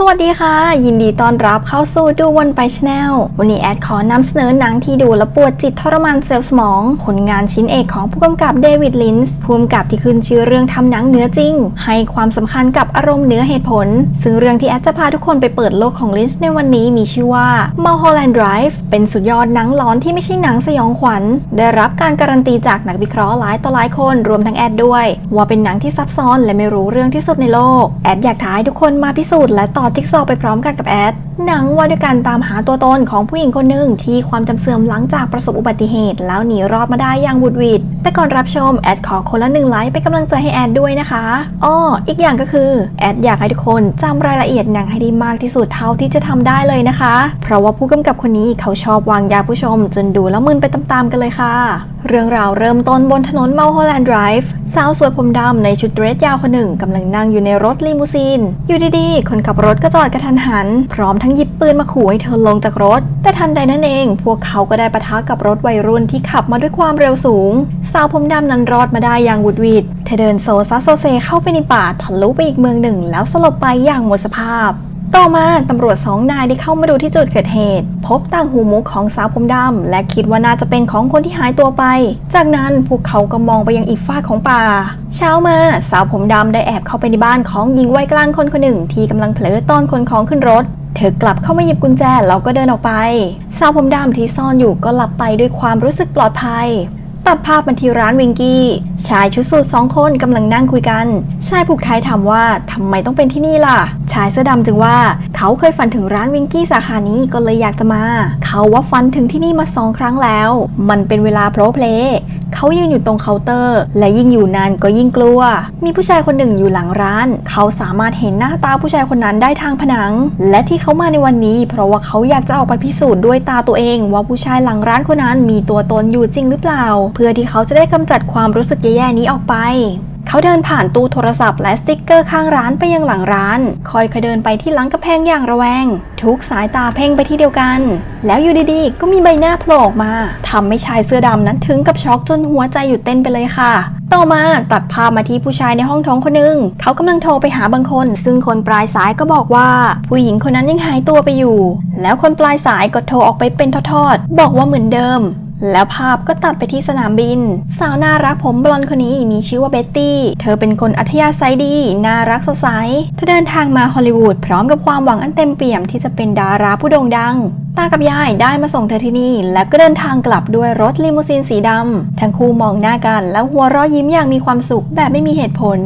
สวัสดีค่ะ ยินดีต้อนรับเข้าสู่ดูวันไปชแนลวันนี้แอดขอนำเสนอหนังที่ดูและปวดจิตทรมานเซลล์สมอง ผลงานชิ้นเอกของผู้กำกับเดวิดลินส์ผู้กำกับที่ขึ้นชื่อเรื่องทำหนังเนื้อจริง ให้ความสำคัญกับอารมณ์เนื้อเหตุผล ซึ่งเรื่องที่แอดจะพาทุกคนไปเปิดโลกของลินส์ในวันนี้มีชื่อว่า Mulholland Drive เป็นสุดยอดหนังหลอนที่ไม่ใช่หนังสยองขวัญ ได้รับการการันตีจากนักวิเคราะห์หลายต่อหลายคนรวมทั้งแอดด้วย ว่าเป็นหนังที่ซับซ้อนและไม่รู้เรื่องที่สุดในโลกแอดอยากท้าให้ทุกคนมาพิสูจน์และต่อจิ๊กซอว์ไปพร้อมกันกับแอด หนังว่าด้วยการตามหาตัวตนของผู้หญิงคนหนึ่งที่ความจำเสื่อมหลังจากประสบอุบัติเหตุ แล้วหนีรอดมาได้อย่างบุดวิดแต่ก่อนรับชมแอดขอคนละหนึ่งไลค์เป็นกำลังใจให้แอดด้วยนะคะอ้ออีกอย่างก็คือแอดอยากให้ทุกคนจำรายละเอียดหนังให้ด้มากที่สุดเท่าที่จะทำได้เลยนะคะ เพราะว่าผู้กำกับคนนี้เขาชอบวางยาผู้ชม จนดูแล้วมึนไปตามๆกันเลยค่ะ เรื่องราวเริ่มต้นบนถนนเมาโฮแลนด์ไดรฟ์สาวสวยผมดำในชุดเดรสยาวคนหนึ่งกำลังนั่งอยู่ในรถลีมูซีนอยู่ดีๆคนขับรถก็จอดกระทันหัน พร้อมทั้งหยิบปืนมาขู่ให้เธอลงจากรถ แต่ทันใดนั้นเอง พวกเขาก็ได้ปะทะกับรถวัยรุ่นที่ขับมาด้วยความเร็วสูง สาวผมดำนั้นรอดมาได้อย่างบุดหวิดเธอเดินโซซัสโซเซเข้าไปในป่าทะลุไปอีกเมืองหนึ่ง แล้วสลบไปอย่างหมดสภาพต่อมาตำรวจสองนายได้เข้ามาดูที่จุดเกิดเหตุ พบต่างหูมุกของสาวผมดำและคิดว่าน่าจะเป็นของคนที่หายตัวไป จากนั้นพวกเขาก็มองไปยังอีกฝ้าของป่า เช้ามาสาวผมดำได้แอบเข้าไปในบ้านของหญิงวัยกลางคนคนหนึ่งที่กำลังเผลอต้อนคนของขึ้นรถ เธอกลับเข้ามาหยิบกุญแจแล้วก็เดินออกไปสาวผมดำที่ซ่อนอยู่ก็หลับไปด้วยความรู้สึกปลอดภัย ตัดภาพมาที่ร้านวิงกี้ ชายชุดสูทสองคนกำลังนั่งคุยกัน ชายผูกไทยถามว่าทำไมต้องเป็นที่นี่ล่ะ ชายเสื้อดำจึงว่าเขาเคยฝันถึงร้านวิงกี้สาขานี้ก็เลยอยากจะมา เขาว่าฝันถึงที่นี่มาสองครั้งแล้ว มันเป็นเวลาโพลเพล เขายืนอยู่ตรงเคาน์เตอร์ และยิ่งอยู่นานก็ยิ่งกลัว มีผู้ชายคนหนึ่งอยู่หลังร้าน เขาสามารถเห็นหน้าตาผู้ชายคนนั้นได้ทางผนัง และที่เขามาในวันนี้ เพราะว่าเขาอยากจะออกไปพิสูจน์ด้วยตาตัวเอง ว่าผู้ชายหลังร้านคนนั้นมีตัวตนอยู่จริงหรือเปล่า เพื่อที่เขาจะได้กำจัดความรู้สึกแย่ๆนี้ออกไป เขาเดินผ่านตู้โทรศัพท์และสติ๊กเกอร์ข้างร้านไปยังหลังร้านคอยคอยเดินไปที่หลังกระแพงอย่างระแวง ทุกสายตาเพ่งไปที่เดียวกัน แล้วอยู่ดีๆ ก็มีใบหน้าโผล่ออกมาทำให้ชายเสื้อดำนั้นถึงกับช็อกจนหัวใจหยุดเต้นไปเลยค่ะ ต่อมาตัดภาพมาที่ผู้ชายในห้องท้องคนหนึ่งเขากำลังโทรไปหาบางคน ซึ่งคนปลายสายก็บอกว่า ผู้หญิงคนนั้นยังหายตัวไปอยู่ แล้วคนปลายสายก็โทรออกไปเป็นทอดๆบอกว่าเหมือนเดิม แล้วภาพก็ตัดไปที่สนามบิน สาวน่ารักผมบลอนคนนี้มีชื่อว่าเบ็ตตี้ เธอเป็นคนอัธยาศัยดี น่ารักสดใสเธอเดินทางมาฮอลลีวูดพร้อมกับความหวังอันเต็มเปี่ยมที่จะเป็นดาราผู้โด่งดัง ตากับยายได้มาส่งเธอที่นี่ และก็เดินทางกลับด้วยรถลิมูซีนสีดำทั้งคู่มองหน้ากัน แล้วหัวเราะยิ้มอย่างมีความสุขแบบไม่มีเหตุผล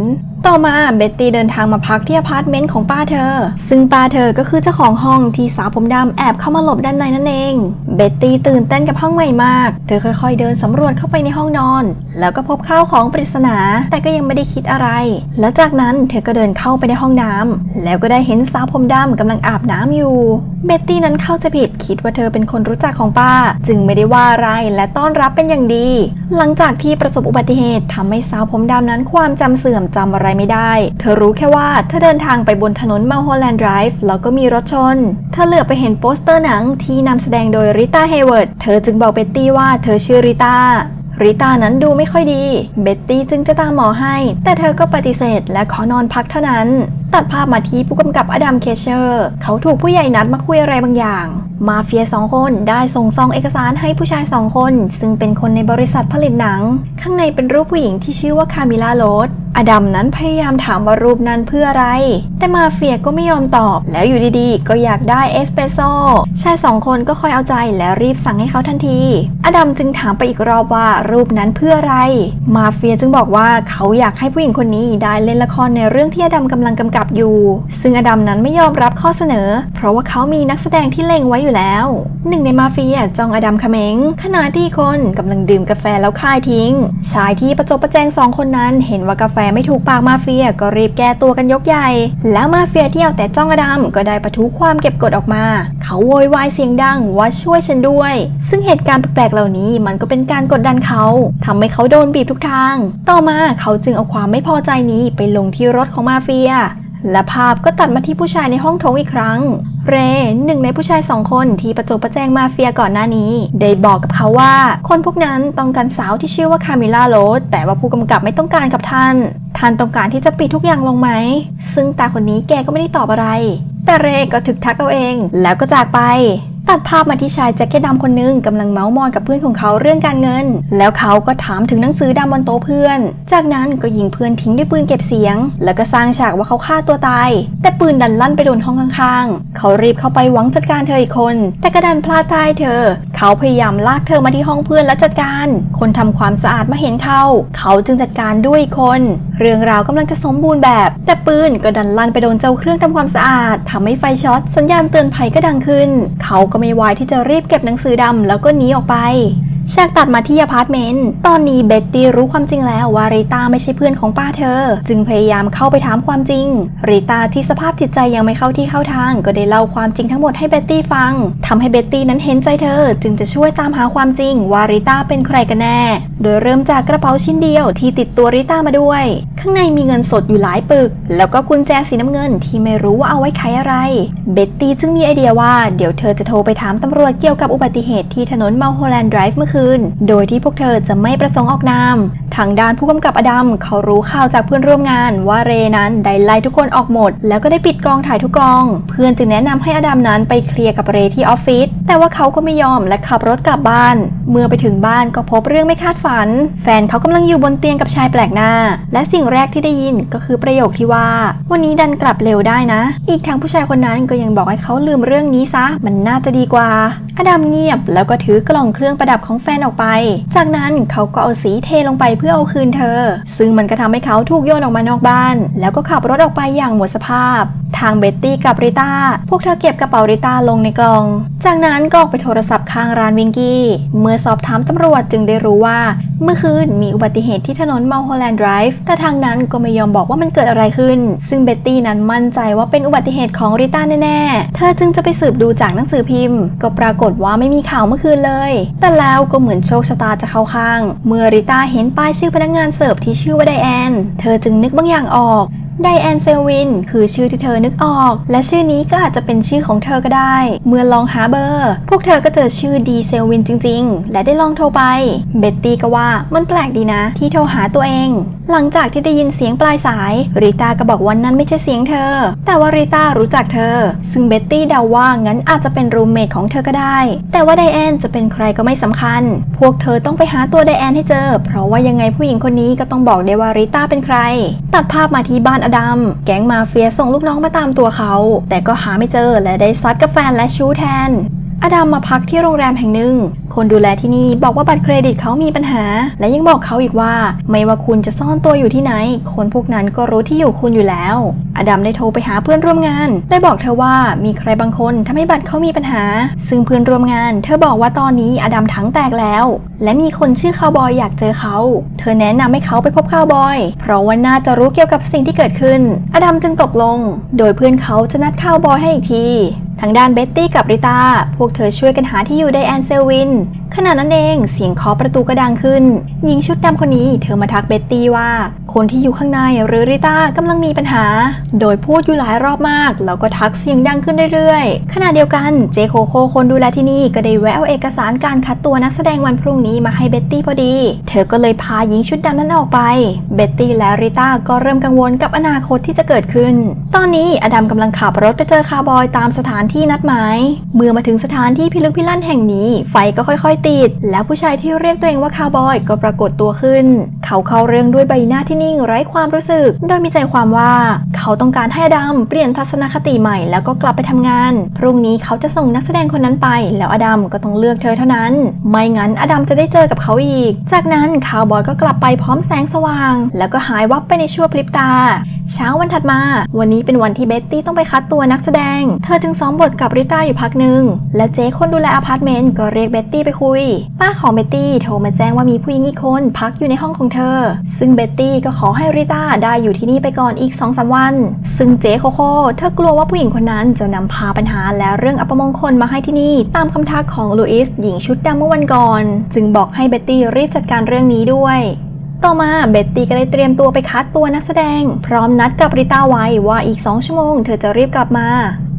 ต่อมาเบ็ตตี้เดินทางมาพักที่อพาร์ตเมนต์ของป้าเธอ ซึ่งป้าเธอก็คือเจ้าของห้องที่สาวผมดำแอบเข้ามาหลบด้านในนั่นเอง เบ็ตตี้ตื่นเต้นกับห้องใหม่มาก เธอค่อยๆเดินสำรวจเข้าไปในห้องนอน แล้วก็พบข้าวของปริศนา แต่ก็ยังไม่ได้คิดอะไร แล้วจากนั้นเธอก็เดินเข้าไปในห้องน้ำแล้วก็ได้เห็นสาวผมดำกำลังอาบน้ำอยู่ เบ็ตตี้นั้นเข้าใจผิดคิดว่าเธอเป็นคนรู้จักของป้า จึงไม่ได้ว่าอะไรและต้อนรับเป็นอย่างดี หลังจากที่ประสบอุบัติเหตุทำให้สาวผมดำนั้นความจำเสื่อมจำอะไรไม่ได้ เธอรู้แค่ว่าเธอเดินทางไปบนถนนมาโฮแลนด์ไดรฟ์แล้วก็มีรถชน เธอเหลือไปเห็นโปสเตอร์หนังที่นำแสดงโดยริต้าเฮเวิร์ด เธอจึงบอกเบ็ตตี้ว่าเธอชื่อริต้าริต้านั้นดูไม่ค่อยดี เบ็ตตี้จึงจะตามหมอให้ แต่เธอก็ปฏิเสธและขอนอนพักเท่านั้น ตัดภาพมาที่ผู้กำกับอดัมเคเชอร์ เขาถูกผู้ใหญ่นัดมาคุยอะไรบางอย่าง มาเฟียสองคนได้ส่งซองเอกสารให้ผู้ชายสองคน ซึ่งเป็นคนในบริษัทผลิตหนัง ข้างในเป็นรูปผู้หญิงที่ชื่อว่าคามิลาโรสอดัมนั้นพยายามถามว่ารูปนั้นเพื่ออะไร แต่มาเฟียก็ไม่ยอมตอบ แล้วอยู่ดีๆ ก็อยากได้เอสเปรสโซ่ชายสองคนก็คอยเอาใจแล้วรีบสั่งให้เขาทันที อดัมจึงถามไปอีกรอบว่ารูปนั้นเพื่ออะไร มาเฟียจึงบอกว่าเขาอยากให้ผู้หญิงคนนี้ได้เล่นละครในเรื่องที่อดัมกำลังกำกับอยู่ ซึ่งอดัมนั้นไม่ยอมรับข้อเสนอ เพราะว่าเขามีนักแสดงที่เล็งไว้อยู่แล้ว หนึ่งในมาเฟียจองอดัมเขมงขณะที่คนกำลังดื่มกาแฟแล้วคายทิ้ง ชายที่ประจบประแจงสองคนนั้น เห็นว่ากาแฟไม่ถูกปากมาเฟียก็รีบแก้ตัวกันยกใหญ่ แล้วมาเฟียที่เอาแต่จ้องอดัมก็ได้ประทุความเก็บกดออกมา เขาโวยวายเสียงดังว่าช่วยฉันด้วย ซึ่งเหตุการณ์แปลกๆเหล่านี้มันก็เป็นการกดดันเขาทำให้เขาโดนบีบทุกทาง ต่อมาเขาจึงเอาความไม่พอใจนี้ไปลงที่รถของมาเฟีย และภาพก็ตัดมาที่ผู้ชายในห้องโถงอีกครั้ง เรหนึ่งในผู้ชายสองคนที่ประจบประแจงมาเฟียก่อนหน้านี้ ได้บอกกับเขาว่า คนพวกนั้นต้องการสาวที่ชื่อว่าคาเมล่าโรสแต่ว่าผู้กำกับไม่ต้องการกับท่าน ท่านต้องการที่จะปิดทุกอย่างลงไหม ซึ่งตาคนนี้แกก็ไม่ได้ตอบอะไร แต่เรก็ถึกทักเอาเอง แล้วก็จากไป ตัดภาพมาที่ชายแจ็คเก็ตดำคนหนึงกำลังเมาส์มอยกับเพื่อนของเขาเรื่องการเงิน แล้วเขาก็ถามถึงหนังสือดำบนโต๊ะเพื่อน จากนั้นก็ยิงเพื่อนทิ้งด้วยปืนเก็บเสียง แล้วก็สร้างฉากว่าเขาฆ่าตัวตาย แต่ปืนดันลั่นไปโดนห้องข้างๆ เขารีบเข้าไปหวังจัดการเธออีกคน แต่กระดันพลาดท่ายเธอ เขาพยายามลากเธอมาที่ห้องเพื่อนแล้วจัดการ คนทำความสะอาดมาเห็นเขาเขาจึงจัดการด้วยอีกคน เรื่องราวกำลังจะสมบูรณ์แบบ แต่ปืนก็ดันลั่นไปโดนเจ้าเครื่องทำความสะอาดทำให้ไฟช็อตสัญญาณเตือนภัยก็ดังขึ้น เขาก็ไม่วายที่จะรีบเก็บหนังสือดำแล้วก็หนีออกไป ฉากตัดมาที่อพาร์ตเมนต์ ตอนนี้เบ็ตตี้รู้ความจริงแล้วว่าริต้าไม่ใช่เพื่อนของป้าเธอ จึงพยายามเข้าไปถามความจริง ริต้าที่สภาพจิตใจยังไม่เข้าที่เข้าทาง ก็ได้เล่าความจริงทั้งหมดให้เบ็ตตี้ฟังทำให้เบ็ตตี้นั้นเห็นใจเธอ จึงจะช่วยตามหาความจริงว่าริต้าเป็นใครกันแน่ โดยเริ่มจากกระเป๋าชิ้นเดียวที่ติดตัวริต้ามาด้วย ข้างในมีเงินสดอยู่หลายปึก แล้วก็กุญแจสีน้ำเงินที่ไม่รู้ว่าเอาไว้ไขอะไร เบ็ตตี้จึงมีไอเดียว่าเดี๋ยวเธอจะโทรไปถามตำรวจเกี่ยวกับอุบัติเหตุที่ถนนเมาโฮแลนด์ไดรฟ์เมื่อคืน โดยที่พวกเธอจะไม่ประสงค์ออกนาม ทางด้านผู้กำกับอดัมเขารู้ข่าวจากเพื่อนร่วมงานว่าเรนั้นได้ไล่ทุกคนออกหมด แล้วก็ได้ปิดกองถ่ายทุกกอง เพื่อนจึงแนะนำให้อดัมนั้นไปเคลียร์กับเรที่ออฟฟิศแต่ว่าเขาก็ไม่ยอมและขับรถกลับบ้าน เมื่อไปถึงบ้านก็พบเรื่องไม่คาดฝัน แฟนเขากำลังอยู่บนเตียงกับชายแปลกหน้า และสิ่งแรกที่ได้ยินก็คือประโยคที่ว่า วันนี้ดันกลับเร็วได้นะ อีกทั้งผู้ชายคนนั้นก็ยังบอกให้เขาลืมเรื่องนี้ซะ มันน่าจะดีกว่า อดัมเงียบแล้วก็ถือกล่องเครื่องประดับของแฟนออกไป จากนั้นเขาก็เอาสีเทลงไปเพื่อเอาคืนเธอ ซึ่งมันก็ทำให้เขาถูกโยนออกมานอกบ้าน แล้วก็ขับรถออกไปอย่างหมดสภาพ ทางเบ็ตตี้กับริต้า พวกเธอเก็บกระเป๋าริต้าลงในกล่อง จากนั้นก็ออกไปโทรศัพท์ข้างร้านวิงกี้ เมื่อสอบถามตำรวจจึงได้รู้ว่า เมื่อคืนมีอุบัติเหตุที่ถนนเมาโฮแลนด์ไดรฟ์ แต่ทางนั้นก็ไม่ยอมบอกว่ามันเกิดอะไรขึ้น ซึ่งเบ็ตตี้นั้นมั่นใจว่าเป็นอุบัติเหตุของริต้าแน่ๆ เธอจึงจะไปสืบดูจากหนังสือพิมพ์ ก็ปรากฏว่าไม่มีข่าวเมื่อคืนเลย แต่แล้วก็เหมือนโชคชะตาจะเข้าข้าง เมื่อริต้าเห็นป้ายชื่อพนักงานเสิร์ฟที่ชื่อว่าไดแอน เธอจึงนึกบางอย่างออก ไดแอนเซลวินคือชื่อที่เธอนึกออก และชื่อนี้ก็อาจจะเป็นชื่อของเธอก็ได้ เมื่อลองหาเบอร์ พวกเธอก็เจอชื่อดีเซลวินจริง ๆ และได้ลองโทรไปเบ็ตตี้ก็ว่ามันแปลกดีนะ ที่โทรหาตัวเอง หลังจากที่ได้ยินเสียงปลายสายริต้าก็บอกว่านั่นไม่ใช่เสียงเธอ แต่ว่าริต้ารู้จักเธอ ซึ่งเบ็ตตี้เดาว่างั้นอาจจะเป็นรูมเมทของเธอก็ได้ แต่ว่าไดแอนจะเป็นใครก็ไม่สำคัญ พวกเธอต้องไปหาตัวไดแอนให้เจอ เพราะว่ายังไงผู้หญิงคนนี้ก็ต้องบอกได้ว่าริต้าเป็นใคร ตัดภาพมาที่บ้านอดัมแก๊งมาเฟียส่งลูกน้องมาตามตัวเขา แต่ก็หาไม่เจอและได้ซัดกับแฟนและชู้แทนอดัมมาพักที่โรงแรมแห่งหนึ่ง คนดูแลที่นี่บอกว่าบัตรเครดิตเขามีปัญหา และยังบอกเขาอีกว่า ไม่ว่าคุณจะซ่อนตัวอยู่ที่ไหน คนพวกนั้นก็รู้ที่อยู่คุณอยู่แล้วอดัมได้โทรไปหาเพื่อนร่วมงาน ได้บอกเธอว่ามีใครบางคนทำให้บัตรเขามีปัญหา ซึ่งเพื่อนร่วมงาน เธอบอกว่าตอนนี้อดัมทั้งแตกแล้ว และมีคนชื่อคาวบอยอยากเจอเขา เธอแนะนำให้เขาไปพบคาวบอย เพราะว่าน่าจะรู้เกี่ยวกับสิ่งที่เกิดขึ้น อดัมจึงตกลง โดยเพื่อนเขาจะนัดคาวบอยให้อีกทีทางด้านเบ็ตตี้กับริตาพวกเธอช่วยกันหาที่อยู่ไดแอนเซลวิน ขณะนั้นเองเสียงเคาะประตูก็ดังขึ้น หญิงชุดดำคนนี้เธอมาทักเบ็ตตี้ว่า คนที่อยู่ข้างในหรือริต้ากำลังมีปัญหา โดยพูดอยู่หลายรอบมาก แล้วก็ทักเสียงดังขึ้นเรื่อยๆ ขณะเดียวกันเจโคโคคนดูแลที่นี่ก็ได้แวะเอาเอกสารการคัดตัวนักแสดงวันพรุ่งนี้มาให้เบ็ตตี้พอดี เธอก็เลยพาหญิงชุดดำนั้นออกไป เบ็ตตี้และริต้าก็เริ่มกังวลกับอนาคตที่จะเกิดขึ้น ตอนนี้อดัมกำลังขับรถไปเจอคาร์บอยตามสถานที่นัดหมาย เมื่อมาถึงสถานที่พิลึกพิลั่นแห่งนี้ ไฟก็ค่อยๆติด แล้วผู้ชายที่เรียกตัวเองว่าคาวบอยก็ปรากฏตัวขึ้น เขาเข้าเรื่องด้วยใบหน้าที่นิ่งไร้ความรู้สึก โดยมีใจความว่าเขาต้องการให้อดัมเปลี่ยนทัศนคติใหม่แล้วก็กลับไปทำงาน พรุ่งนี้เขาจะส่งนักแสดงคนนั้นไป แล้วอดัมก็ต้องเลือกเธอเท่านั้น ไม่งั้นอดัมจะได้เจอกับเขาอีก จากนั้นคาวบอยก็กลับไปพร้อมแสงสว่าง แล้วก็หายวับไปในชั่วพริบตา เช้าวันถัดมา วันนี้เป็นวันที่เบ็ตตี้ต้องไปคัดตัวนักแสดง เธอจึงซ้อมบทกับริต้าอยู่พักหนึ่ง และเจ๊คนดูแลอพาร์ตเมนต์ก็เรียกเบ็ตตี้ไปคุย ป้าของเบ็ตตี้โทรมาแจ้งว่ามีผู้หญิงอีกคนพักอยู่ในห้องของเธอ ซึ่งเบ็ตตี้ก็ขอให้ริต้าได้อยู่ที่นี่ไปก่อนอีก2อสวัน ซึ่งเจ๊โคโค่เธอกลัวว่าผู้หญิงคนนั้นจะนำพาปัญหาและเรื่องอัปมงคลมาให้ที่นี่ตามคำทักของลูอิสหญิงชุดดำเมื่อวันก่อน จึงบอกให้เบ็ตตี้รีบจัดการเรื่องนี้ด้วย ต่อมาเบ็ตตี้ก็ได้เตรียมตัวไปคัดตัวนักแสดง พร้อมนัดกับริต้าไว้ว่าอีก 2 ชั่วโมงเธอจะรีบกลับมา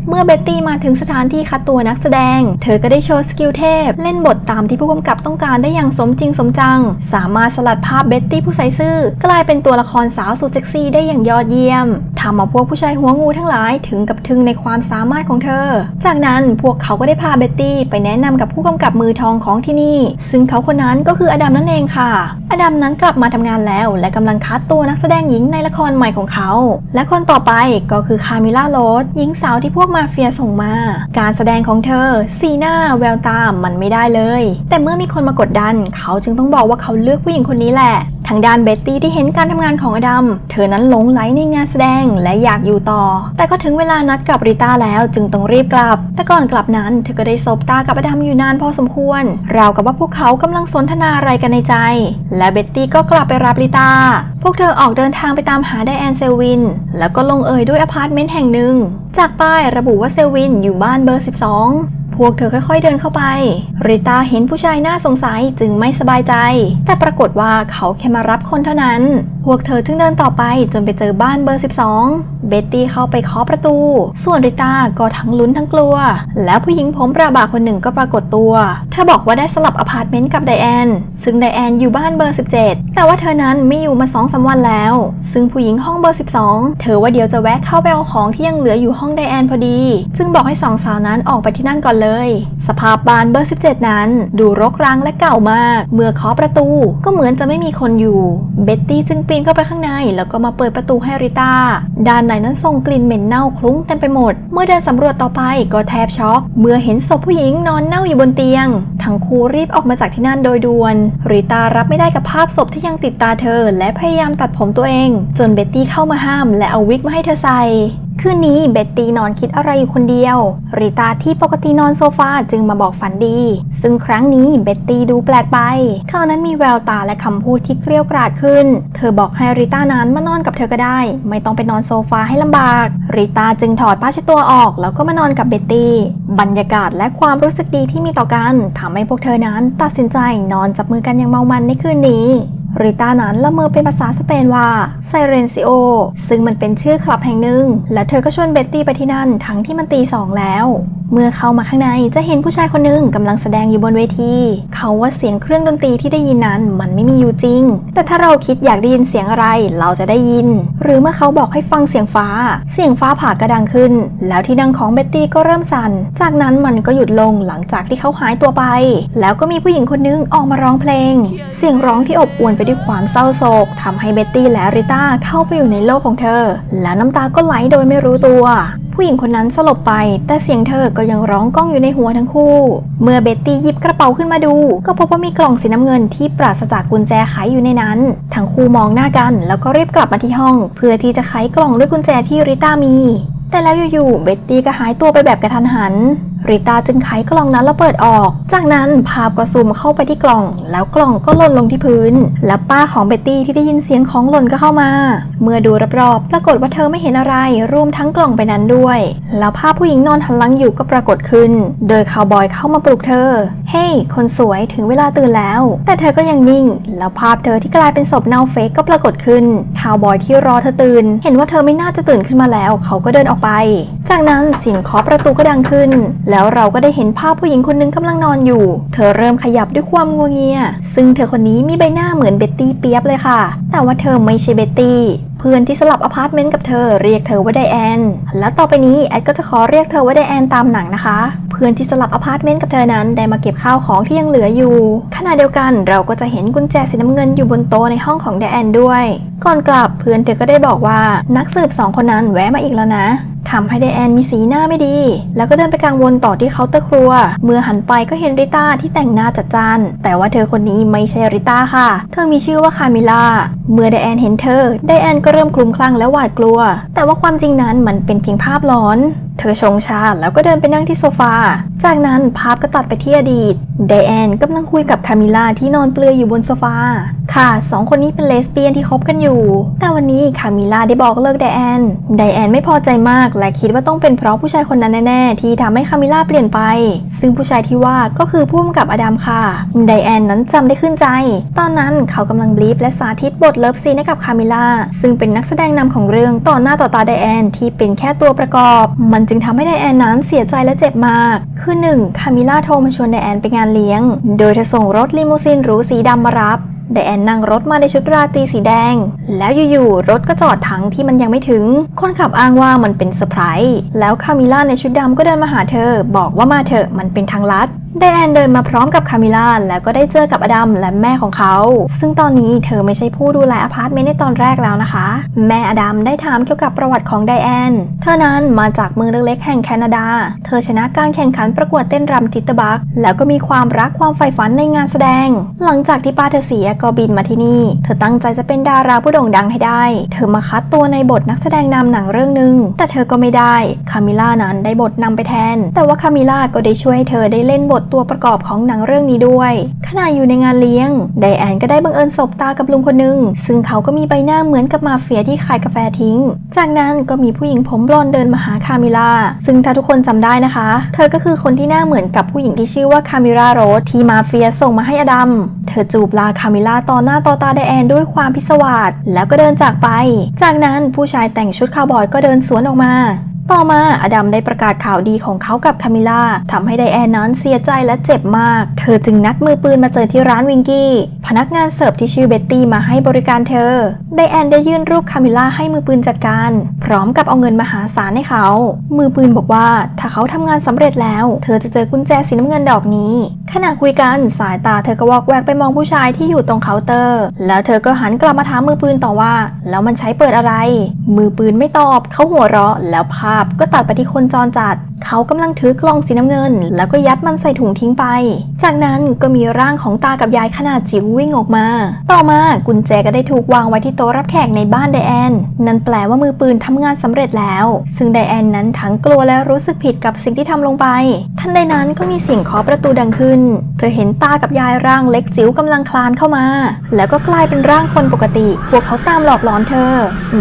เมื่อเบตตี้มาถึงสถานที่คัดตัวนักแสดง เธอก็ได้โชว์สกิลเทพ เล่นบทตามที่ผู้กำกับต้องการได้อย่างสมจริงสมจัง สามารถสลัดภาพเบตตี้ผู้ใส่ซื่อ กลายเป็นตัวละครสาวสุดเซ็กซี่ได้อย่างยอดเยี่ยมทำเอาพวกผู้ชายหัวงูทั้งหลายถึงกับทึ่งในความสามารถของเธอ จากนั้นพวกเขาก็ได้พาเบตตี้ไปแนะนำกับผู้กำกับมือทองของที่นี่ ซึ่งเขาคนนั้นก็คืออดัมนั่นเองค่ะ อดัมนั้นกลับมาทำงานแล้ว และกำลังคัดตัวนักแสดงหญิงในละครใหม่ของเขา และคนต่อไปก็คือคามิล่าโรสหญิงสาวที่พวกมาเฟียส่งมา การแสดงของเธอ สีหน้าแววตามันไม่ได้เลย แต่เมื่อมีคนมากดดัน เขาจึงต้องบอกว่าเขาเลือกผู้หญิงคนนี้แหละ ทางด้านเบ็ตตี้ที่เห็นการทำงานของอดัม เธอนั้นหลงไหลในงานแสดงและอยากอยู่ต่อ แต่ก็ถึงเวลานัดกับริต้าแล้วจึงต้องรีบกลับ แต่ก่อนกลับนั้นเธอก็ได้สบตากับอดัมอยู่นานพอสมควร ราวกับว่าพวกเขากำลังสนทนาอะไรกันในใจ และเบ็ตตี้ก็กลับไปรับริต้า พวกเธอออกเดินทางไปตามหาไดแอนเซลวิน แล้วก็ลงเอยด้วยอพาร์ตเมนต์แห่งหนึ่ง จากป้ายระบุว่าเซลวินอยู่บ้านเบอร์ 12 พวกเธอค่อยๆเดินเข้าไป ริต้าเห็นผู้ชายน่าสงสัยจึงไม่สบายใจ แต่ปรากฏว่าเขาแค่มารับคนเท่านั้น พวกเธอจึงเดินต่อไปจนไปเจอบ้านเบอร์ 12 เบ็ตตี้เข้าไปเคาะประตู ส่วนริต้าก็ทั้งลุ้นทั้งกลัว แล้วผู้หญิงผมประบาคนหนึ่งก็ปรากฏตัว เธอบอกว่าได้สลับอพาร์ตเมนต์กับไดแอน ซึ่งไดแอนอยู่บ้านเบอร์ 17 แต่ว่าเธอนั้นไม่อยู่มา2องสาวันแล้ว ซึ่งผู้หญิงห้องเบอร์ 12 เธอว่าเดี๋ยวจะแวะเข้าไปเอาของที่ยังเหลืออยู่ห้องไดแอนพอดี จึงบอกให้สองสาวนั้นออกไปที่นั่นก่อนเลย สภาพบ้านเบอร์ 17 นั้น ดูรกร้างและเก่ามาก เมื่อเคาะประตูก็เหมือนจะไม่มีคนอยู่ เบ็ตตี้จึงปีนเข้าไปข้างใน แล้วก็มาเปิดประตูให้ริต้า ด้านในนั้นส่งกลิ่นเหม็นเน่าคลุ้งเต็มไปหมด เมื่อเดินสำรวจต่อไปก็แทบช็อก เมื่อเห็นศพผู้หญิงนอนเน่าอยู่บนเตียง ทั้งคู่รีบออกมาจากที่นั่นโดยด่วน ริต้ารับไม่ได้กับภาพศพที่ยังติดตาเธอ และพยายามตัดผมตัวเอง จนเบ็ตตี้เข้ามาห้าม และเอาวิกมาให้เธอใส่ คืนนี้เบ็ตตี้นอนคิดอะไรอยู่คนเดียว ริต้าที่ปกตินอนโซฟาจึงมาบอกฝันดี ซึ่งครั้งนี้เบ็ตตี้ดูแปลกไป เขานั้นมีแววตาและคำพูดที่เกรี้ยวกราดขึ้น เธอบอกให้ริต้านั้นมานอนกับเธอก็ได้ ไม่ต้องไปนอนโซฟาให้ลำบาก ริตาจึงถอดผ้าเช็ดตัวออก แล้วก็มานอนกับเบ็ตตี้ บรรยากาศและความรู้สึกดีที่มีต่อกันทำให้พวกเธอนั้นตัดสินใจนอนจับมือกันอย่างเมามันในคืนนี้ ริต้านั้นละเมอเป็นภาษาสเปนว่าไซเรนซิโอซึ่งมันเป็นชื่อคลับแห่งหนึ่ง และเธอก็ชวนเบ็ตตี้ไปที่นั่นทั้งที่มันตีสองแล้ว เมื่อเข้ามาข้างในจะเห็นผู้ชายคนหนึ่งกำลังแสดงอยู่บนเวที เขาว่าเสียงเครื่องดนตรีที่ได้ยินนั้นมันไม่มีอยู่จริง แต่ถ้าเราคิดอยากได้ยินเสียงอะไรเราจะได้ยิน หรือเมื่อเขาบอกให้ฟังเสียงฟ้า เสียงฟ้าผ่าก็ดังขึ้น แล้วที่ดังของเบ็ตตี้ก็เริ่มสั่น จากนั้นมันก็หยุดลงหลังจากที่เขาหายตัวไป แล้วก็มีผู้หญิงคนนึงออกมาร้องเพลง เสียงร้องที่อบอวลไปด้วยความเศร้าโศกทำให้เบ็ตตี้และริต้าเข้าไปอยู่ในโลกของเธอ แล้วน้ำตาก็ไหลโดยไม่รู้ตัว ผู้หญิงคนนั้นสลบไป แต่เสียงเธอก็ยังร้องก้องอยู่ในหัวทั้งคู่ เมื่อเบ็ตตี้หยิบกระเป๋าขึ้นมาดู ก็พบว่ามีกล่องสีน้ำเงินที่ปราศจากกุญแจไขอยู่ในนั้น ทั้งคู่มองหน้ากัน แล้วก็รีบกลับมาที่ห้อง เพื่อที่จะไขกล่องด้วยกุญแจที่ริต้ามี แต่แล้วอยู่ๆเบ็ตตี้ก็หายตัวไปแบบกระทันหัน ริตาจึงไขกล่องนั้นแล้วเปิดออก จากนั้นภาพก็ซูมเข้าไปที่กล่อง แล้วกล่องก็หล่นลงที่พื้น และป้าของเบ็ตตี้ที่ได้ยินเสียงของหล่นก็เข้ามา เมื่อดูรอบๆปรากฏว่าเธอไม่เห็นอะไร รวมทั้งกล่องไปนั้นด้วย แล้วภาพผู้หญิงนอนหันหลังอยู่ก็ปรากฏขึ้น โดยคาวบอยเข้ามาปลุกเธอ เฮ้ยคนสวยถึงเวลาตื่นแล้ว แต่เธอก็ยังนิ่ง แล้วภาพเธอที่กลายเป็นศพเน่าเฟกก็ปรากฏขึ้นคาวบอยที่รอเธอตื่น เห็นว่าเธอไม่น่าจะตื่นขึ้นมาแล้ว เขาก็เดินออกไป จากนั้นเสียงเคาะประตูก็ดังขึ้น แล้วเราก็ได้เห็นภาพผู้หญิงคนหนึงกำลังนอนอยู่ เธอเริ่มขยับด้วยความงัวเงีย ซึ่งเธอคนนี้มีใบหน้าเหมือนเบ็ตตี้เปียบเลยค่ะ แต่ว่าเธอไม่ใช่เบ็ตตี้เพื่อนที่สลับอพาร์ตเมนต์กับเธอเรียกเธอว่าไดแอน และต่อไปนี้แอดก็จะขอเรียกเธอว่าไดแอนตามหนังนะคะ เพื่อนที่สลับอพาร์ตเมนต์กับเธอนั้นได้มาเก็บข้าวของที่ยังเหลืออยู่ ขณะเดียวกันเราก็จะเห็นกุญแจสีน้ำเงินอยู่บนโต๊ะในห้องของไดแอนด้วย ก่อนกลับเพื่อนเธอก็ได้บอกว่านักสืบสองคนนั้นแวะมาอีกแล้วนะ ทำให้ไดแอนมีสีหน้าไม่ดี แล้วก็เดินไปกังวลต่อที่เคาน์เตอร์ครัว เมื่อหันไปก็เห็นริต้าที่แต่งหน้าจัดจ้านแต่ว่าเธอคนนี้ไม่ใช่ริต้าค่ะ เธอมีชื่อว่าคามิล่า เมื่อไดแอนเห็นเธอ ไดแอนก็เริ่มคลุมคลั่งและหวาดกลัว แต่ว่าความจริงนั้นมันเป็นเพียงภาพหลอนเธอชงชาแล้วก็เดินไปนั่งที่โซฟา จากนั้นภาพก็ตัดไปที่อดีต ไดแอนกำลังคุยกับคามิล่าที่นอนเปลือยอยู่บนโซฟา ค่ะสองคนนี้เป็นเลสเบี้ยนที่คบกันอยู่ แต่วันนี้คามิล่าได้บอกเลิกไดแอน ไดแอนไม่พอใจมากและคิดว่าต้องเป็นเพราะผู้ชายคนนั้นแน่ ๆ ที่ทำให้คามิล่าเปลี่ยนไป ซึ่งผู้ชายที่ว่าก็คือผู้กำกับอดัมค่ะ ไดแอนนั้นจำได้ขึ้นใจ ตอนนั้นเขากำลังบลีฟและสาธิตบทเลิฟซีนให้กับคามิล่า ซึ่งเป็นนักแสดงนำของเรื่องต่อหน้าต่อตาไดแอนที่เป็นแค่ตัวประกอบ มันจึงทำให้ไดแอนนั้นเสียใจและเจ็บมาก คือหนึ่งคามิล่าโทรมาชวนไดแอนไปงานเลี้ยง โดยเธอส่งรถลิมูซินหรูสีดำมารับ ไดแอนนั่งรถมาในชุดราตรีสีแดง แล้วอยู่ๆรถก็จอดทั้งที่มันยังไม่ถึง คนขับอ้างว่ามันเป็นเซอร์ไพรส์แล้วคามิล่าในชุดดำก็เดินมาหาเธอ บอกว่ามาเถอะมันเป็นทางลัดไดแอนเดินมาพร้อมกับคามิล่าแล้วก็ได้เจอกับอดัมและแม่ของเขา ซึ่งตอนนี้เธอไม่ใช่ผู้ดูแลอพาร์ตเมนต์ในตอนแรกแล้วนะคะ แม่อดัมได้ถามเกี่ยวกับประวัติของไดแอน เธอนั้นมาจากเมืองเล็กๆแห่งแคนาดา เธอชนะการแข่งขันประกวดเต้นรำจิตตบัก แล้วก็มีความรักความใฝ่ฝันในงานแสดง หลังจากที่ป้าเธอเสียก็บินมาที่นี่ เธอตั้งใจจะเป็นดาราผู้โด่งดังให้ได้ เธอมาคัดตัวในบทนักแสดงนำหนังเรื่องหนึ่งแต่เธอก็ไม่ได้คามิล่านั้นได้บทนำไปแทน แต่ว่าคามิล่าก็ได้ช่วยให้เธอได้เล่นบทตัวประกอบของหนังเรื่องนี้ด้วย ขณะอยู่ในงานเลี้ยงไดแอนก็ได้บังเอิญสบตากับลุงคนหนึ่งซึ่งเขาก็มีใบหน้าเหมือนกับมาเฟียที่ขายกาแฟทิ้ง จากนั้นก็มีผู้หญิงผมบลอนเดินมาหาคามิล่าซึ่งถ้าทุกคนจำได้นะคะ เธอก็คือคนที่หน้าเหมือนกับผู้หญิงที่ชื่อว่าคามิล่าโรสที่มาเฟียส่งมาให้อดัมเธอจูบลาคามิล่าต่อหน้าต่อตาไดแอนด้วยความพิศวาสแล้วก็เดินจากไป จากนั้นผู้ชายแต่งชุดคาวบอยก็เดินสวนออกมา ต่อมาอดัมได้ประกาศข่าวดีของเขากับคามิล่าทำให้ไดแอนนั้นเสียใจและเจ็บมาก เธอจึงนัดมือปืนมาเจอที่ร้านวิงกี้ พนักงานเสิร์ฟที่ชื่อเบ็ตตี้มาให้บริการเธอ ไดแอนได้ยื่นรูปคามิล่าให้มือปืนจัดการ พร้อมกับเอาเงินมหาศาลให้เขา มือปืนบอกว่าถ้าเขาทำงานสำเร็จแล้ว เธอจะเจอกุญแจสีน้ำเงินดอกนี้ ขณะคุยกันสายตาเธอก็วอกแวกไปมองผู้ชายที่อยู่ตรงเคาน์เตอร์ แล้วเธอก็หันกลับมาถามมือปืนต่อว่า แล้วมันใช้เปิดอะไร มือปืนไม่ตอบเขาหัวเราะแล้วภาพ ก็ตัดไปที่คนจรจัด เขากำลังถือกล่องสีน้ำเงิน แล้วก็ยัดมันใส่ถุงทิ้งไป จากนั้นก็มีร่างของตากับยายขนาดจิ๋ววิ่งออกมา ต่อมากุญแจก็ได้ถูกวางไว้ที่โต๊ะรับแขกในบ้านไดแอน นั่นแปลว่ามือปืนทำงานสำเร็จแล้ว ซึ่งไดแอนนั้นทั้งกลัวและรู้สึกผิดกับสิ่งที่ทำลงไป ทันใดนั้นก็มีเสียงเคาะประตูดังขึ้น เธอเห็นตากับยายร่างเล็กจิ๋วกำลังคลานเข้ามา แล้วก็กลายเป็นร่างคนปกติ พวกเขาตามหลอกหลอนเธอ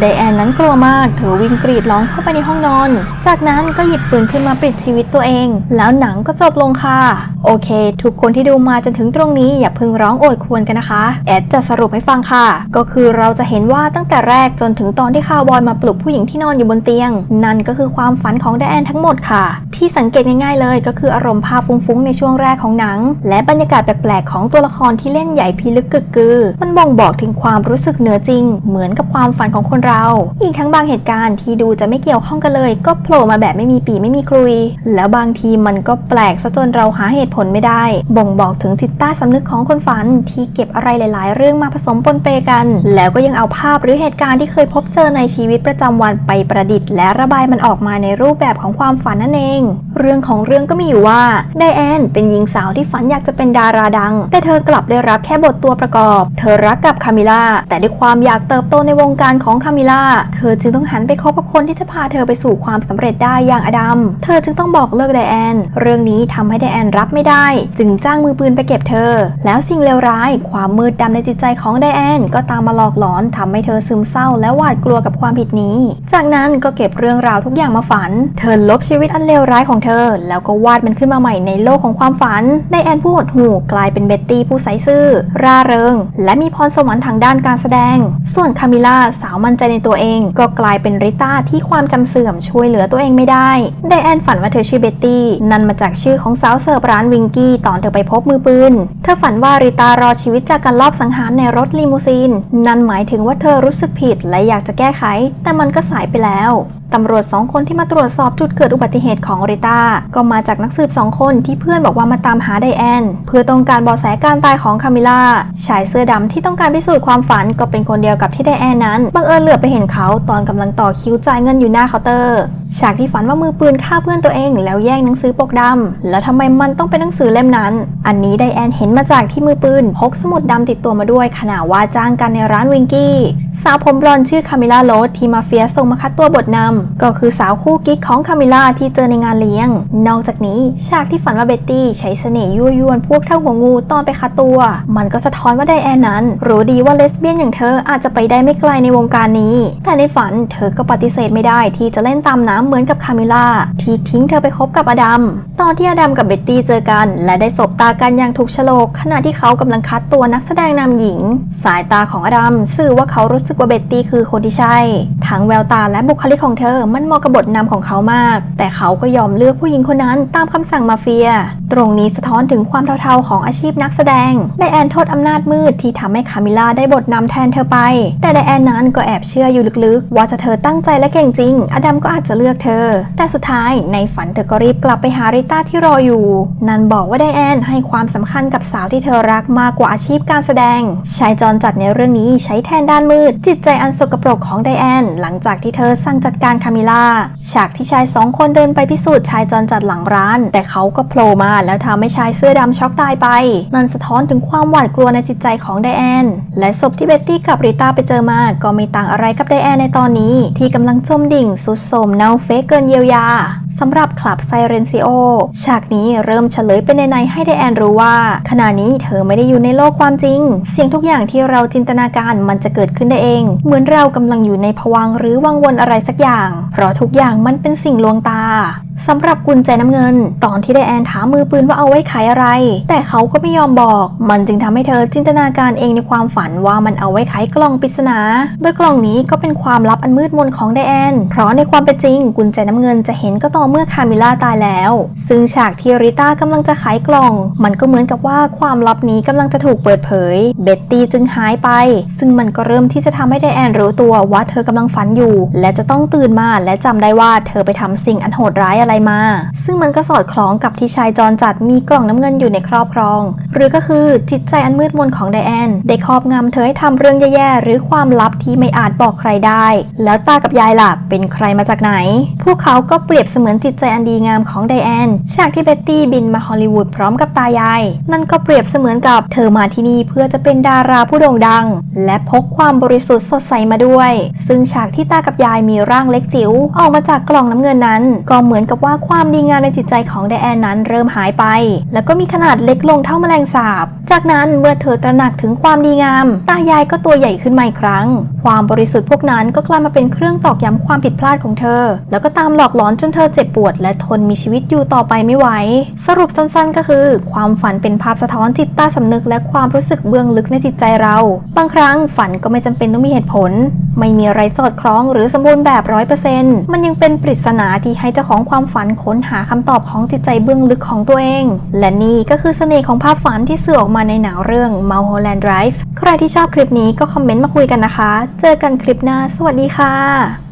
ไดแอนนั้นกลัวมาก เธอวิ่งกรีดร้องเข้าไปในห้องนอน จากนั้นก็หยิบปืนขึ้นมาปิดชีวิตตัวเอง แล้วหนังก็จบลงค่ะ โอเค ทุกคนที่ดูมาจนถึงตรงนี้อย่าเพิ่งร้องโอดควรกันนะคะ แอดจะสรุปให้ฟังค่ะ ก็คือเราจะเห็นว่าตั้งแต่แรกจนถึงตอนที่คาวบอยมาปลุกผู้หญิงที่นอนอยู่บนเตียง นั่นก็คือความฝันของไดแอนทั้งหมดค่ะ ที่สังเกตง่ายๆเลยก็คืออารมณ์ภาพฟุ้งๆในช่วงแรกของหนัง และบรรยากาศแปลกๆของตัวละครที่เล่นใหญ่พิลึกกึกกือ มันบ่งบอกถึงความรู้สึกเหนือจริง เหมือนกับความฝันของคนเรา อีกทั้งบางเหตุการณ์ที่ดูจะไม่เกี่ยวข้องกันเลย ก็โผล่มาแบบไม่มีปีไม่มีครุย แล้วบางทีมันก็แปลกซะจนเราหาเหตุผลไม่ได้ บ่งบอกถึงจิตใต้สำนึกของคนฝันที่เก็บอะไรหลาย ๆ เรื่องมาผสมปนเปกัน แล้วก็ยังเอาภาพหรือเหตุการณ์ที่เคยพบเจอในชีวิตประจำวันไปประดิษฐ์ และระบายมันออกมาในรูปแบบของความฝันนั่นเอง เรื่องของเรื่องก็มีอยู่ว่าไดแอนเป็นหญิงสาวที่ฝันอยากจะเป็นดาราดัง แต่เธอกลับได้รับแค่บทตัวประกอบ เธอรักกับคามิล่าแต่ด้วยความอยากเติบโตในวงการของคามิล่าเธอจึงต้องหันไปคบกับคนที่จะพาเธอไปสู่ความสำเร็จได้อย่างอดัมเธอจึงต้องบอกเลิกไดแอน เรื่องนี้ทำให้ไดแอนรับไม่ได้ จึงจ้างมือปืนไปเก็บเธอ แล้วสิ่งเลวร้าย ความมืดดำในจิตใจของไดแอนก็ตามมาหลอกหลอนทำให้เธอซึมเศร้าและหวาดกลัวกับความผิดนี้ จากนั้นก็เก็บเรื่องราวทุกอย่างมาฝัน เธอลบชีวิตอันเลวร้ายของเธอ แล้วก็วาดมันขึ้นมาใหม่ในโลกของความฝันไดแอนผู้หดหู่กลายเป็นเบ็ตตี้ผู้ใสซื่อ ร่าเริง และมีพรสวรรค์ทางด้านการแสดง ส่วนคามิล่าสาวมั่นใจในตัวเอง ก็กลายเป็นริต้าที่ความจำเสื่อมช่วยเหลือตัวเองไม่ได้ไดแอนฝันว่าเธอชื่อเบ็ตตี้นั่นมาจากชื่อของสาวเสิร์ฟร้านวิงกี้ตอนเธอไปพบมือปืน เธอฝันว่าริตารอชีวิตจากการลอบสังหารในรถลีมูซีน นั่นหมายถึงว่าเธอรู้สึกผิดและอยากจะแก้ไข แต่มันก็สายไปแล้ว ตำรวจสองคนที่มาตรวจสอบจุดเกิดอุบัติเหตุของริต้าก็มาจากนักสืบสองคนที่เพื่อนบอกว่ามาตามหาไดแอนเพื่อต้องการเบาะแสการตายของคามิล่าชายเสื้อดำที่ต้องการพิสูจน์ความฝันก็เป็นคนเดียวกับที่ไดแอนนั้นบังเอิญเหลือบไปเห็นเขาตอนกำลังต่อคิวจ่ายเงินอยู่หน้าเคาน์เตอร์ฉากที่ฝันว่ามือปืนฆ่าเพื่อนตัวเองแล้วแย่งหนังสือปกดำแล้วทำไมมันต้องเป็นหนังสือเล่มนั้น อันนี้ไดแอนเห็นมาจากที่มือปืนพกสมุดดำติดตัวมาด้วยขณะว่าจ้างกันในร้านวิงกี้สาวผมบลอนชื่อคามิล่าโรสที่มาเฟียส่งมาคัดตัวบทนก็คือสาวคู่กิ๊กของคามิล่าที่เจอในงานเลี้ยง นอกจากนี้ฉากที่ฝันว่าเบตตี้ใช้เสน่ห์ยั่วยวนพวกเท่าหัวงูตอนไปคัดตัว มันก็สะท้อนว่าไดแอนนั้น รู้ดีว่าเลสเบี้ยนอย่างเธออาจจะไปได้ไม่ไกลในวงการนี้ แต่ในฝันเธอก็ปฏิเสธไม่ได้ที่จะเล่นตามน้ำเหมือนกับคามิล่าที่ทิ้งเธอไปคบกับอดัม ตอนที่อดัมกับเบตตี้เจอกัน และได้สบตากันอย่างถูกฉลก ขณะที่เขากำลังคัดตัวนักแสดงนำหญิง สายตาของอดัมสื่อว่าเขารู้สึกว่าเบตตี้คือคนที่ใช่ทั้งแววตาและบุคลิกของเธอมันเหมาะกับบทนำของเขามาก แต่เขาก็ยอมเลือกผู้หญิงคนนั้นตามคำสั่งมาเฟีย ตรงนี้สะท้อนถึงความเท่าๆของอาชีพนักแสดง ไดแอนโทษอำนาจมืดที่ทำให้คามิล่าได้บทนำแทนเธอไป แต่ไดแอนนั้นก็แอบเชื่ออยู่ลึกๆ ว่าถ้าเธอตั้งใจและเก่งจริง อดัมก็อาจจะเลือกเธอ แต่สุดท้ายในฝันเธอก็รีบกลับไปหาริต้าที่รออยู่ นันบอกว่าไดแอนให้ความสำคัญกับสาวที่เธอรักมากกว่าอาชีพการแสดง ชายจรจัดในเรื่องนี้ใช้แทนด้านมืด จิตใจอันสกปรกของไดแอนหลังจากที่เธอสั่งจัดการคามิล่าฉากที่ชายสองคนเดินไปพิสูจน์ชายจรจัดหลังร้าน แต่เขาก็โผล่มาแล้วทำให้ชายเสื้อดำช็อกตายไปนั่นสะท้อนถึงความหวาดกลัวในจิตใจของไดแอนและศพที่เบ็ตตี้กับริต้าไปเจอมาก็ไม่ต่างอะไรกับไดแอนในตอนนี้ ที่กำลังจมดิ่งสุดโทมเน่าเฟะเกินเยียวยาสำหรับคลับไซเรนซิโอฉากนี้เริ่มเฉลยเป็นในให้ไดแอนรู้ว่า ขณะนี้เธอไม่ได้อยู่ในโลกความจริง เสียงทุกอย่างที่เราจินตนาการมันจะเกิดขึ้นได้เอง เหมือนเรากำลังอยู่ในภาวังหรือวังวนอะไรสักอย่าง เพราะทุกอย่างมันเป็นสิ่งลวงตาสำหรับกุญแจน้ำเงิน ตอนที่ไดแอนถามมือปืนว่าเอาไว้ขายอะไร แต่เขาก็ไม่ยอมบอก มันจึงทำให้เธอจินตนาการเองในความฝันว่ามันเอาไว้ขายกล่องปริศนา โดยกล่องนี้ก็เป็นความลับอันมืดมนของไดแอน เพราะในความเป็นจริง กุญแจน้ำเงินจะเห็นก็ต่อเมื่อคามิล่าตายแล้ว ซึ่งฉากที่ริต้ากำลังจะขายกล่อง มันก็เหมือนกับว่าความลับนี้กำลังจะถูกเปิดเผย เบ็ตตี้จึงหายไป ซึ่งมันก็เริ่มที่จะทำให้ไดแอนรู้ตัวว่าเธอกำลังฝันอยู่ และจะต้องตื่นมาและจำได้ว่าเธอไปทำสิ่งอันโหดร้ายอะไรมา ซึ่งมันก็สอดคล้องกับที่ชายจรจัดมีกล่องน้ำเงินอยู่ในครอบครอง หรือก็คือจิตใจอันมืดมนของไดแอนได้ครอบงำเธอให้ทำเรื่องแย่ๆหรือความลับที่ไม่อาจบอกใครได้ แล้วตากับยายล่ะเป็นใครมาจากไหน พวกเขาก็เปรียบเสมือนจิตใจอันดีงามของไดแอนฉากที่เบ็ตตี้บินมาฮอลลีวูดพร้อมกับตายาย นั่นก็เปรียบเสมือนกับเธอมาที่นี่เพื่อจะเป็นดาราผู้โด่งดัง และพกความบริสุทธิ์สดใสมาด้วย ซึ่งฉากที่ตากับยายมีร่างเล็กจิ๋วออกมาจากกล่องน้ำเงินนั้น ก็เหมือนกับว่าความดีงามในจิตใจของไดแอนนั้นเริ่มหายไป แล้วก็มีขนาดเล็กลงเท่าแมลงสาบ จากนั้นเมื่อเธอตระหนักถึงความดีงาม ตายายก็ตัวใหญ่ขึ้นมาอีกครั้ง ความบริสุทธิ์พวกนั้นก็กลายมาเป็นเครื่องตอกย้ำความผิดพลาดของเธอ แล้วก็ตามหลอกหลอนจนเธอเจ็บปวด และทนมีชีวิตอยู่ต่อไปไม่ไหว สรุปสั้นๆ ก็คือ ความฝันเป็นภาพสะท้อนจิตใต้สำนึก และความรู้สึกเบื้องลึกในจิตใจเรา บางครั้งฝันก็ไม่จำเป็นต้องมีเหตุผล ไม่มีอะไรสอดคล้อง หรือสมบูรณ์แบบร้อยเปอร์เซ็นต์มันยังเป็นปริศนาที่ให้เจ้าของความฝันค้นหาคำตอบของจิตใจเบื้องลึกของตัวเอง และนี่ก็คือเสน่ห์ของภาพฝันที่สื่อออกมาในหนังเรื่อง Mulholland Drive ใครที่ชอบคลิปนี้ก็คอมเมนต์มาคุยกันนะคะ เจอกันคลิปหน้า สวัสดีค่ะ